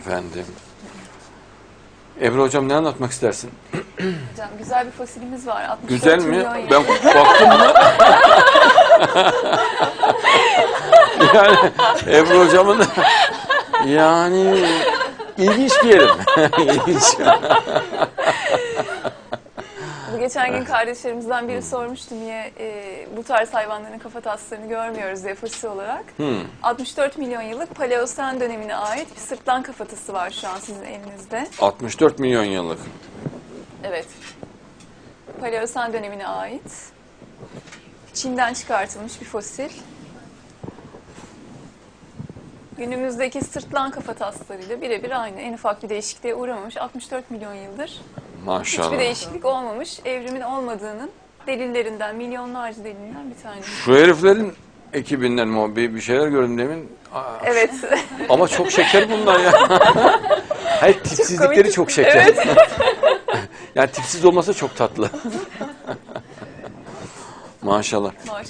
Efendim. Ebru hocam ne anlatmak istersin? Hocam güzel bir fosilimiz var. 64 Güzel mi? milyon yıl. Ben baktım mı? yani Ebru hocamın yani ilginç diyelim. İlginç. Geçen gün kardeşlerimizden biri sormuştu niye e, bu tarz hayvanların kafa taslarını görmüyoruz diye fosil olarak. Hmm. 64 milyon yıllık Paleosen dönemine ait bir sırtlan kafatası var şu an sizin elinizde. 64 milyon yıllık. Evet. Paleosen dönemine ait. Çin'den çıkartılmış bir fosil. Günümüzdeki sırtlan kafataslarıyla birebir aynı. En ufak bir değişikliğe uğramamış. 64 milyon yıldır Maşallah. hiçbir değişiklik olmamış. Evrimin olmadığının delillerinden, milyonlarca delilinden bir tanesi. Şu heriflerin ekibinden? Bir, bir şeyler gördüm demin. Aa, Evet. Ama çok şeker bunlar ya. Hayır tipsizlikleri komik. çok şeker. yani tipsiz olmasa çok tatlı. Maşallah. Maşallah.